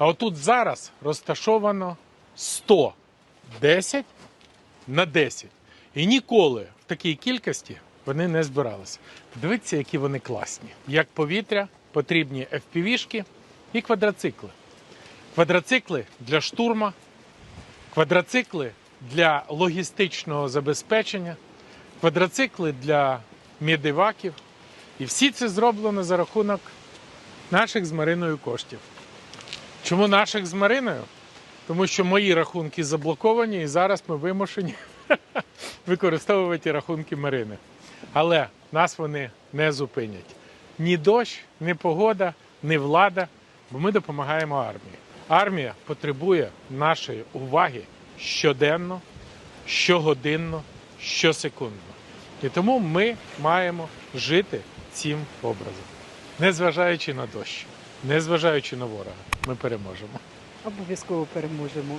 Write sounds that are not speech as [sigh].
А отут зараз розташовано 110 на 10. І ніколи в такій кількості вони не збиралися. Дивіться, які вони класні. Як повітря, потрібні FPV-шки і квадроцикли. Квадроцикли для штурма, квадроцикли для логістичного забезпечення, квадроцикли для медиваків. І всі це зроблено за рахунок наших з Мариною коштів. Чому наших з Мариною? Тому що мої рахунки заблоковані, і зараз ми вимушені [laughs] використовувати рахунки Марини. Але нас вони не зупинять. Ні дощ, ні погода, ні влада, бо ми допомагаємо армії. Армія потребує нашої уваги щоденно, щогодинно, щосекундно. І тому ми маємо жити цим образом. Незважаючи на дощ, незважаючи на ворога, ми переможемо. Обов'язково переможемо.